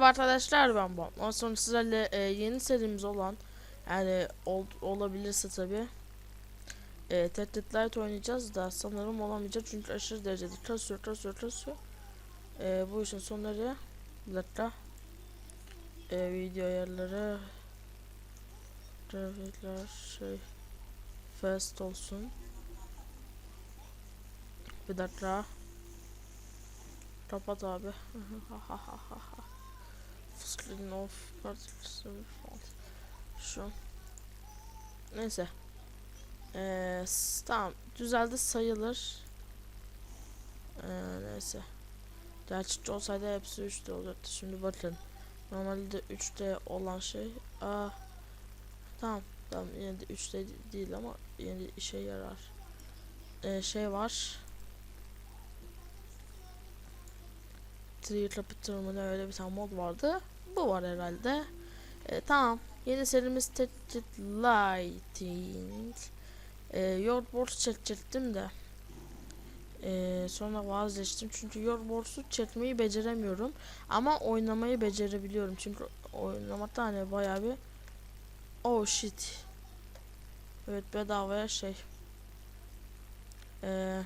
Merhaba arkadaşlar ben Bob. Ondan sonra sizlerle e, yeni serimiz olan yani ol, olabilirse tabi e, Tehdit Light oynayacağız da sanırım olamayacak çünkü aşırı derecede kasıyor kasıyor kasıyor. E, bu işin sonları bir dakika e, video ayarları grafikler şey fast olsun bir dakika kapat abi Screen off particles Şu. Neyse. Ee, tamam. Düzeldi sayılır. Ee, neyse. Gerçekçi olsaydı hepsi 3'te olacaktı. Şimdi bakın. Normalde 3'te olan şey. Aa. Tamam. Tamam yine de 3'te değil ama yine de işe yarar. Ee, şey var. Tree Capture mı ne öyle bir tane mod vardı. Bu var herhalde. E, tamam. Yeni serimiz Tetchet Lighting. E, Yordboard çekecektim de. E, sonra vazgeçtim. Çünkü Yordboard'u çekmeyi beceremiyorum. Ama oynamayı becerebiliyorum. Çünkü oynamakta hani bayağı bir Oh shit. Evet bedavaya şey. E,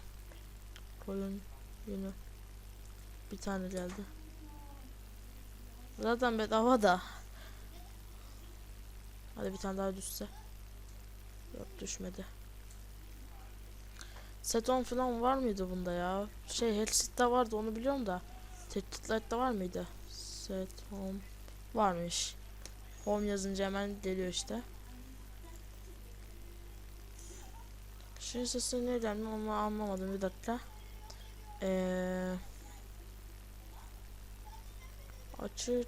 koyun yünü. Bir tane geldi. Zaten bedava da. Hadi bir tane daha düşse. Yok düşmedi. Seton falan var mıydı bunda ya? Şey Hellsit'te vardı onu biliyorum da. Tehdit Light'ta var mıydı? Set home varmış. Home yazınca hemen geliyor işte. Şey sesi neyden mi onu anlamadım bir dakika. Eee Açık.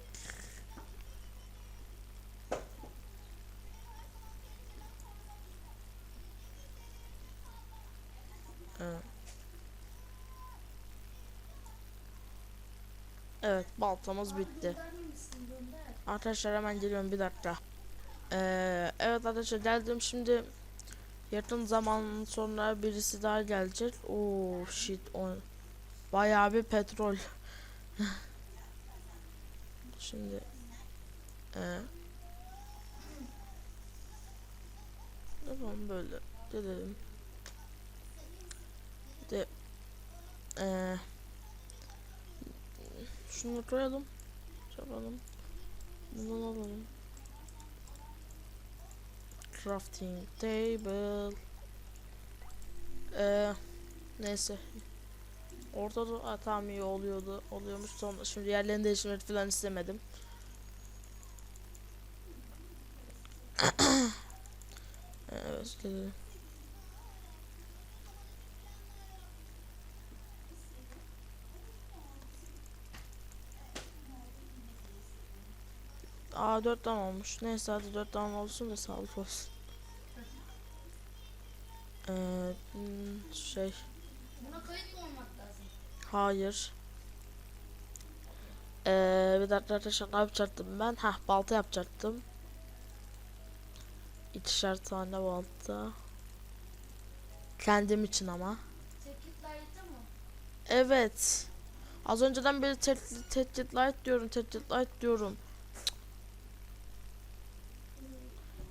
Evet. Baltamız bitti. Arkadaşlar hemen geliyorum bir dakika. Ee, evet arkadaşlar geldim şimdi. Yakın zaman sonra birisi daha gelecek. Oo shit o bayağı bir petrol. Şimdi e, yapalım böyle dedim. De e, şunu koyalım. Yapalım. Bunu alalım. Crafting table. E, neyse. Orada da ha, tamam iyi oluyordu. Oluyormuş sonra şimdi yerlerini değiştirmek falan istemedim. evet gelelim. Aa dört tane olmuş. Neyse hadi dört tane olsun da sağlık olsun. Ee, hmm, şey Buna kayıt mı olmak lazım? Hayır. Ee, bir dakika arkadaşlar ne yapacaktım ben? Heh balta yapacaktım. İkişer tane balta. Kendim için ama. Evet. Az önceden beri Tetrit Light diyorum, Tetrit Light diyorum.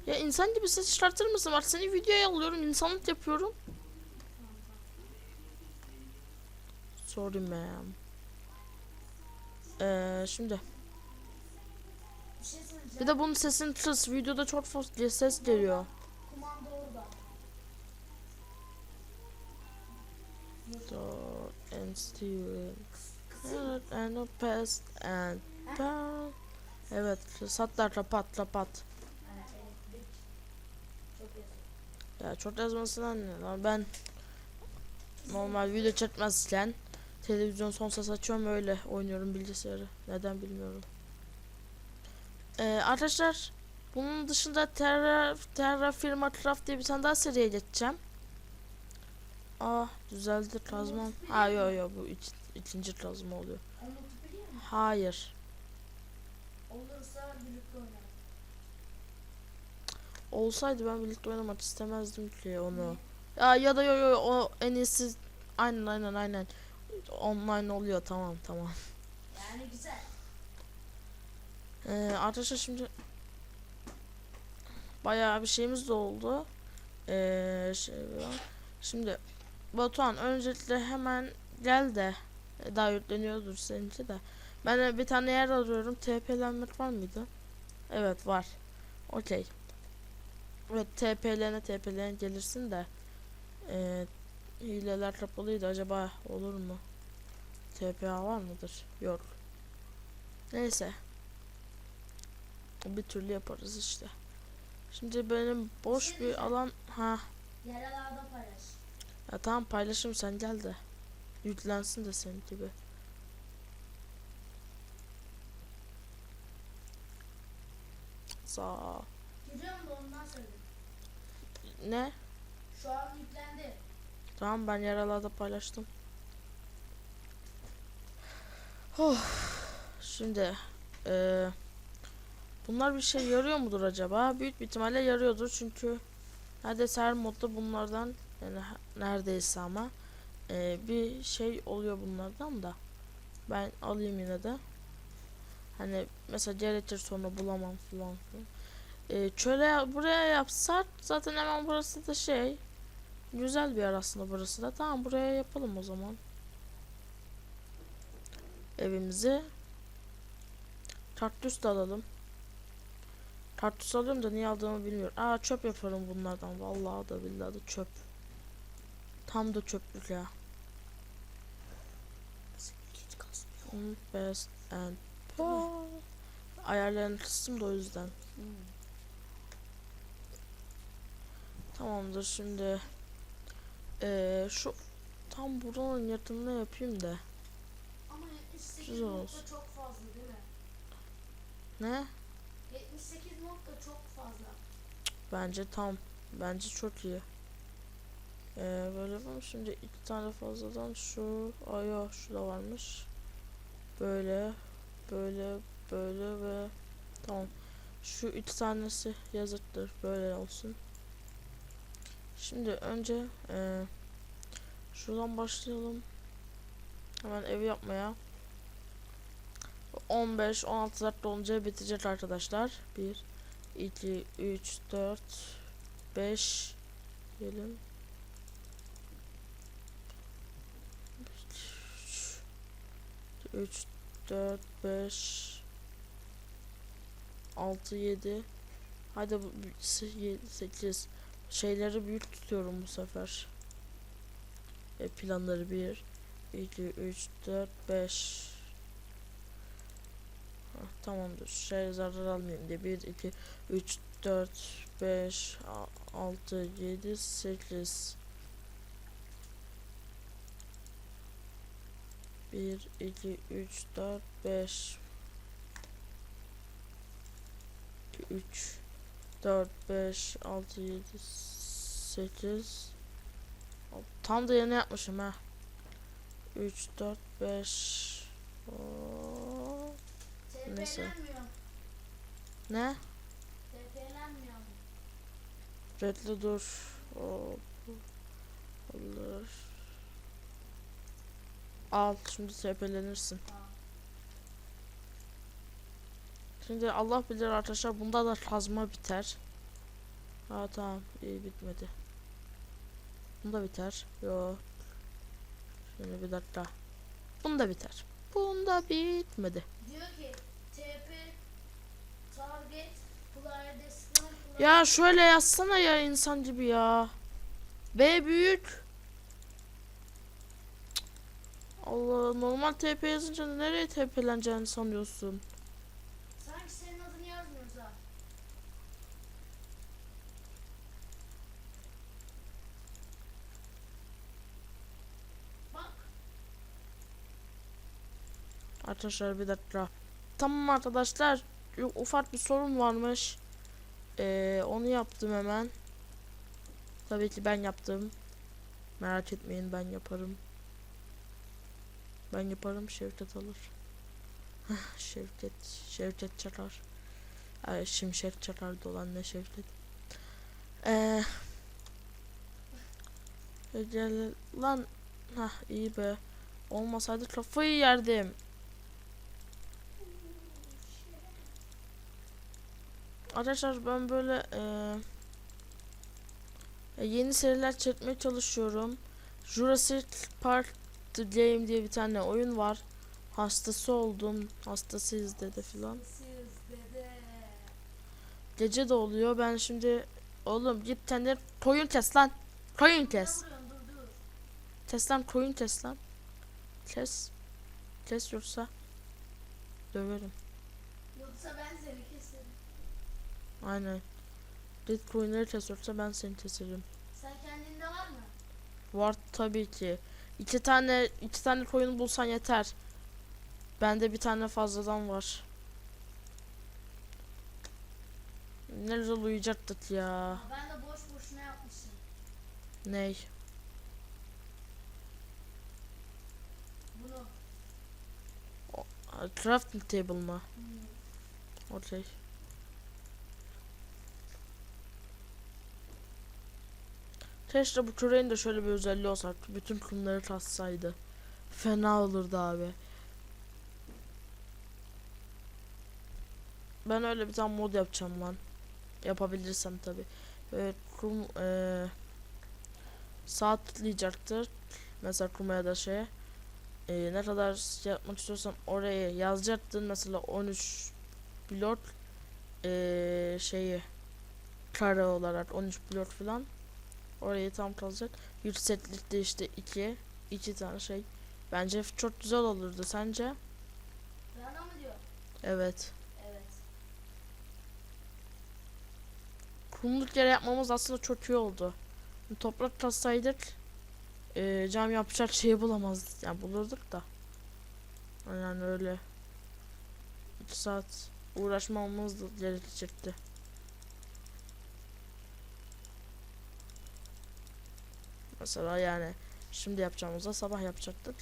Ya insan gibi ses çıkartır mısın? Bak seni videoya alıyorum, insanlık yapıyorum. Sorry ma'am. Ee, şimdi. Bir de bunun sesini tırs. Videoda çok fazla ses geliyor. Door and steering. Evet, and a pest and down. Evet, satlar kapat kapat. Ya çok yazmasına ne lan ben normal video çekmezken televizyon son ses açıyorum öyle oynuyorum bilgisayarı. Neden bilmiyorum. Ee, arkadaşlar bunun dışında Terra, Terra Firma Craft diye bir tane daha seriye geçeceğim. Ah düzeldi kazmam. Ha yo yo bu iç, ikinci kazma oluyor. Hayır. Olsaydı ben birlikte oynamak istemezdim ki onu. Ya ya da yo yo o en iyisi aynen aynen aynen online oluyor tamam tamam. Yani güzel. Ee, arkadaşlar şimdi bayağı bir şeyimiz de oldu. Ee, şey. Şimdi Batuhan öncelikle hemen gel de e, daha yükleniyordur seninki de. Ben bir tane yer arıyorum. TP'lenmek var mıydı? Evet var. Okey. Evet TP'lene TP'lene gelirsin de e, hileler kapalıydı acaba olur mu? TPA var mıdır? Yok. Neyse. Bir türlü yaparız işte. Şimdi benim boş bir diyeceğim. alan ha Yaralarda paylaş. ya tamam paylaşım sen gel de yüklensin de senin gibi. Sağ. Giriyorum da ondan söyledim. Ne? Şu an yüklendi. Tamam ben yaralarda paylaştım. Oh. Şimdi eee, bunlar bir şey yarıyor mudur acaba? Büyük bir ihtimalle yarıyordur çünkü neredeyse her modda bunlardan yani neredeyse ama eee, bir şey oluyor bunlardan da ben alayım yine de. Hani mesela gerekir sonra bulamam falan. Eee, çöle buraya yapsak zaten hemen burası da şey Güzel bir yer aslında burası da. Tamam buraya yapalım o zaman. Evimizi. Kaktüs de alalım. Kaktüs alıyorum da niye aldığımı bilmiyorum. Aa çöp yaparım bunlardan. Vallahi da billahi da çöp. Tam da çöplük ya. Hmm, Best and Ayarlarını kıstım da o yüzden. Tamamdır şimdi. Eee şu tam buranın yakınına yapayım da. Ama 78 Güzel mod olsun. çok fazla değil mi? Ne? 78 mod da çok fazla. Bence tam. Bence çok iyi. Ee, böyle yapalım. Şimdi iki tane fazladan şu. Ay yok şu da varmış. Böyle. Böyle. Böyle ve tamam. Şu iki tanesi yazıktır. Böyle olsun. Şimdi önce eee şuradan başlayalım. Hemen evi yapmaya. 15-16 dakika olunca bitecek arkadaşlar. 1 2 3 4 5 diyelim. 3 4 5 6 7 Hadi bu 8 şeyleri büyük tutuyorum bu sefer. E, planları 1 2 3 4 5 Hah, Tamamdır. Şey zarar almayayım diye. 1 2 3 4 5 6 7 8 1 2 3 4 5 3 4 5 6 7 8 Tam da yeni yapmışım ha. 3 4 5 Neyse. TP'lenmiyor. Ne? Redli dur. Hop. Olur. Al şimdi tepelenirsin. Tamam. Şimdi Allah bilir arkadaşlar bunda da kazma biter. Ha tamam iyi bitmedi. Bunda biter. Yo. Şimdi bir dakika. Bunda biter. Bunda bitmedi. Diyor ki TP target Ya şöyle yazsana ya insan gibi ya. B büyük. Allah normal TP yazınca nereye TP'leneceğini sanıyorsun? Sanki senin adını yazmıyoruz ha. Bak Arkadaşlar bir dakika. Tamam arkadaşlar. Yok, ufak bir sorun varmış. Ee, onu yaptım hemen. Tabii ki ben yaptım. Merak etmeyin ben yaparım. Ben yaparım Şevket alır. Şevket, Şevket çakar. Ay, şimşek çakar dolan ne Şevket. Ee, lan. Hah iyi be. Olmasaydı kafayı yerdim. Arkadaşlar ben böyle e, yeni seriler çekmeye çalışıyorum. Jurassic Park The Game diye bir tane oyun var. Hastası oldum. Hastasıyız dedi filan. Gece de oluyor. Ben şimdi oğlum git kendine koyun kes lan. Koyun kes. Kes lan koyun kes lan. Kes. Kes yoksa döverim. Yoksa ben seni keserim. Aynen. Koyunları kes yoksa ben seni keserim. Sen kendinde var mı? Var tabii ki. İki tane iki tane koyun bulsan yeter. Bende bir tane fazladan var. Ne güzel uyuyacaktık ya. Ben de boş boşuna yapmışım. Ney? Bunu. Crafting table mı? Hmm. Okey. Keşke bu küreğin de şöyle bir özelliği olsa. Bütün kumları tassaydı. Fena olurdu abi. Ben öyle bir tane mod yapacağım lan. Yapabilirsem tabi. Böyle kum eee saat. Mesela kuma ya da şeye. Eee, ne kadar yapmak istiyorsan oraya yazacaktın. Mesela 13 blok eee şeyi kare olarak 13 blok falan orayı tam kalacak. Yükseklikte işte 2 iki tane şey. Bence çok güzel olurdu sence? Bana mı diyor? Evet. Evet. Kumluk yere yapmamız aslında çok iyi oldu. Toprak katsaydık eee cam yapacak şeyi bulamazdık. Yani bulurduk da. Yani öyle. 2 saat uğraşmamız da gerekecekti. Mesela yani şimdi yapacağımızda sabah yapacaktık.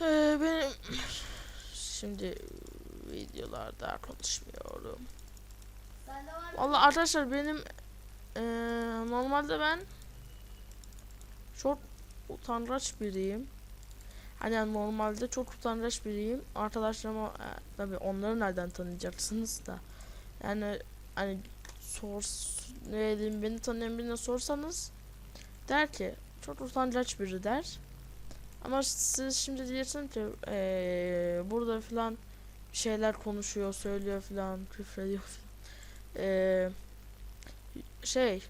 Ee, benim şimdi videolarda konuşmuyorum. Vallahi arkadaşlar benim eee, normalde ben çok utangaç biriyim. Hani normalde çok utangaç biriyim. Arkadaşlarıma e, tabii onları nereden tanıyacaksınız da. Yani hani sor ne diyeyim beni tanıyan birine sorsanız der ki çok utangaç biri der. Ama siz şimdi diyorsun ki eee, burada filan şeyler konuşuyor, söylüyor filan, küfrediyor filan. Eee şey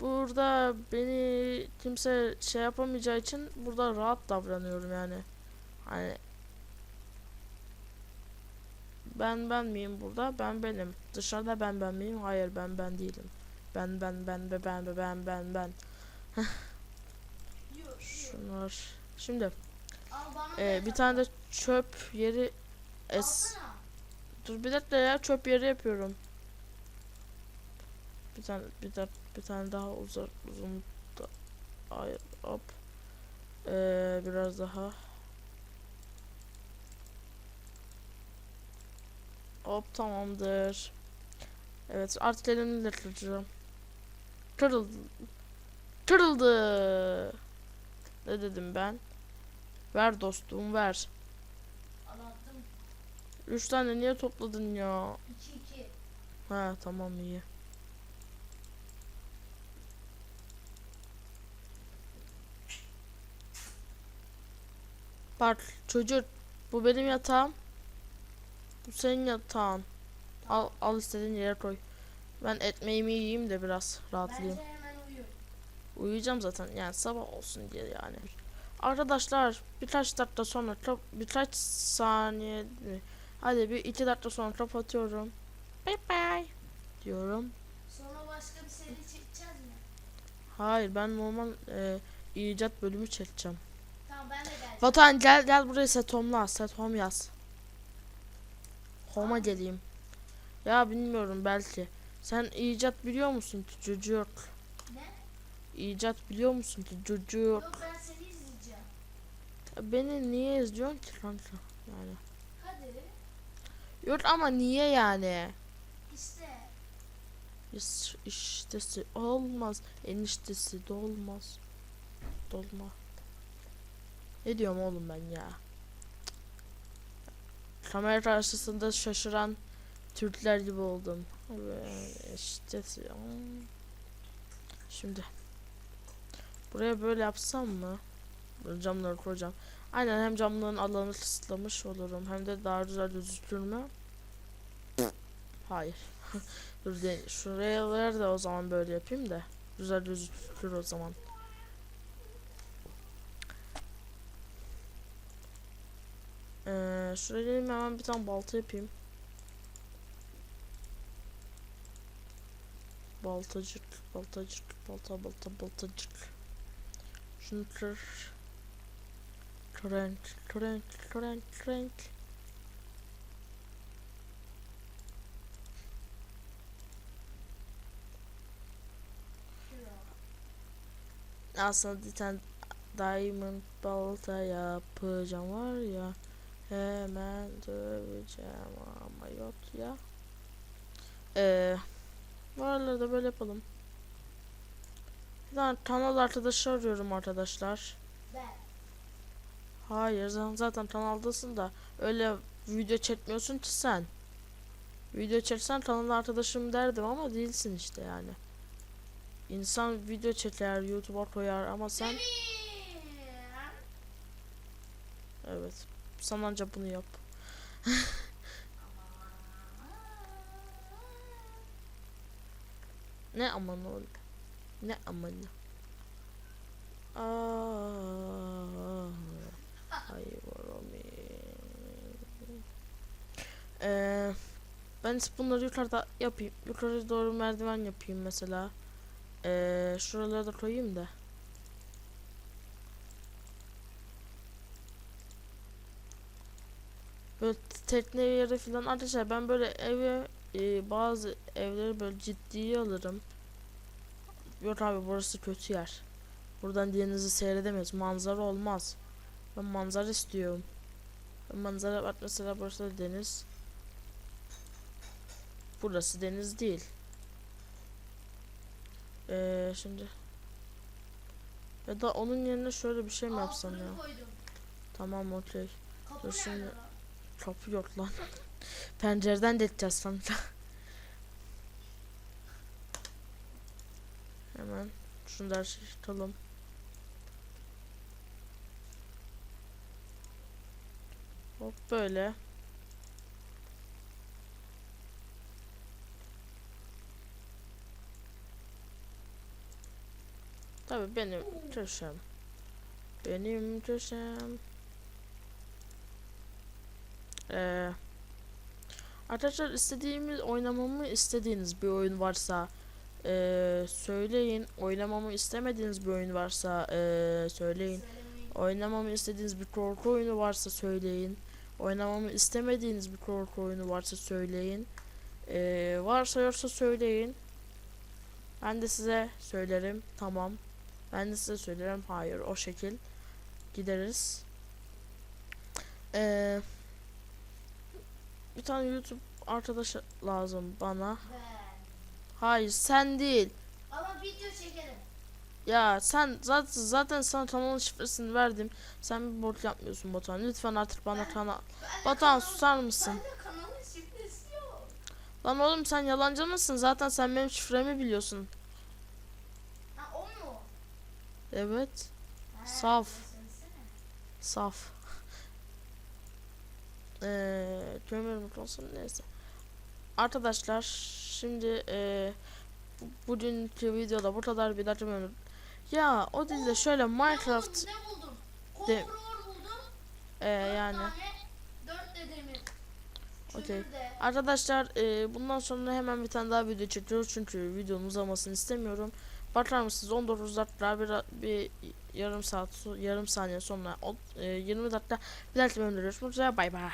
burada beni kimse şey yapamayacağı için burada rahat davranıyorum yani. Hani ben ben miyim burada? Ben benim. Dışarıda ben ben miyim? Hayır ben ben değilim. Ben ben ben ben ben ben ben ben. Şunlar. Şimdi. E, bir tane de çöp yeri es. Dur bir dakika ya çöp yeri yapıyorum. Bir tane bir tane bir tane daha uzak uzun da, hayır hop. Ee, biraz daha. Hop tamamdır. Evet artık elimle kıracağım. Kırıldı. Kırıldı. Ne dedim ben? Ver dostum ver. Anlattım. Üç tane niye topladın ya? 2 2. Ha tamam iyi. Bak çocuk bu benim yatağım. Bu senin yatağın. Al, al istediğin yere koy. Ben ekmeğimi yiyeyim de biraz rahatlayayım. Bence hemen uyu. Uyuyacağım zaten yani sabah olsun diye yani. Arkadaşlar birkaç dakika sonra birkaç saniye? Hadi bir iki dakika sonra kapatıyorum. Bye bye diyorum. Sonra başka bir seri çekeceğiz mi? Hayır ben normal e, icat bölümü çekeceğim. Tamam ben de geleceğim. Vatan gel gel buraya set home'la set home yaz. Home'a geleyim. Ya bilmiyorum belki. Sen icat biliyor musun ki çocuk? Ne? İcat biliyor musun ki çocuk? Yok ben seni izleyeceğim. Ya Beni niye izliyorsun ki kanka? Yani. Hadi. Yok ama niye yani? İşte. İş, iştesi olmaz. Eniştesi de olmaz. Dolma. Ne diyorum oğlum ben ya? Kamera karşısında şaşıran Türkler gibi oldum. İşte şimdi buraya böyle yapsam mı? Camları koyacağım. Aynen hem camların alanı kısıtlamış olurum hem de daha güzel gözükür mü? Hayır. Dur şuraya da o zaman böyle yapayım da güzel gözükür o zaman. Ee, şuraya geleyim hemen bir tane balta yapayım. Baltacık, baltacık, balta, balta, baltacık. Şunu kır. Krenk, krenk, krenk, krenk. Aslında bir tane diamond balta yapacağım var ya. Hemen döveceğim ama yok ya. Eee bu aralarda böyle yapalım. Bir tane kanal arkadaşı arıyorum arkadaşlar. Ben. Hayır sen zaten kanaldasın da öyle video çekmiyorsun ki sen. Video çeksen kanal arkadaşım derdim ama değilsin işte yani. İnsan video çeker, YouTube'a koyar ama sen evet. Sen anca bunu yap. Ne aman oğlum. Ne aman. Aa, hayır Romi. Ee, ben bunları yukarıda yapayım. Yukarı doğru merdiven yapayım mesela. Ee, şuralara da koyayım da. Böyle tekne yeri falan arkadaşlar ben böyle eve e, bazı evleri böyle ciddiye alırım. Yok abi burası kötü yer. Buradan denizi seyredemeyiz. Manzara olmaz. Ben manzara istiyorum. Ben manzara bak mesela burası da deniz. Burası deniz değil. Ee, şimdi ya da onun yerine şöyle bir şey mi yapsam ya? Koydum. Tamam okey. Dur şimdi. lan? Kapı yok lan. Pencereden de edeceğiz. Hemen da tutalım. Hop böyle. Tabii benim köşem. Benim köşem. Ee, arkadaşlar istediğimiz oynamamı istediğiniz bir oyun varsa ee, söyleyin. Oynamamı istemediğiniz bir oyun varsa ee, söyleyin. Oynamamı istediğiniz bir korku oyunu varsa söyleyin. Oynamamı istemediğiniz bir korku oyunu varsa söyleyin. Ee, varsa yoksa söyleyin. Ben de size söylerim. Tamam. Ben de size söylerim. Hayır. O şekil gideriz. Ee, bir tane YouTube arkadaş lazım bana. Ben. Hayır sen değil. Ama video çekerim. Ya sen zaten zaten sana kanalın şifresini verdim. Sen bir borç yapmıyorsun Batuhan. Lütfen artık bana kanal. Ben Batuhan susar mısın? Lan oğlum sen yalancı mısın? Zaten sen benim şifremi biliyorsun. Ha o mu? Evet. Ha, Saf. Saf. Eee kömür olsun neyse. Arkadaşlar şimdi bu, bugünkü videoda bu kadar bir dakika memnun. Ya o değil de şöyle Minecraft Ne buldum? Ne buldum? De- Dört yani. Okey. Arkadaşlar eee, bundan sonra hemen bir tane daha video çekiyoruz çünkü videonun uzamasını istemiyorum. Bakar mısınız 19 dakika bir, bir yarım saat yarım saniye sonra o- eee, 20 dakika bir dahaki bölümde görüşmek üzere bay bay.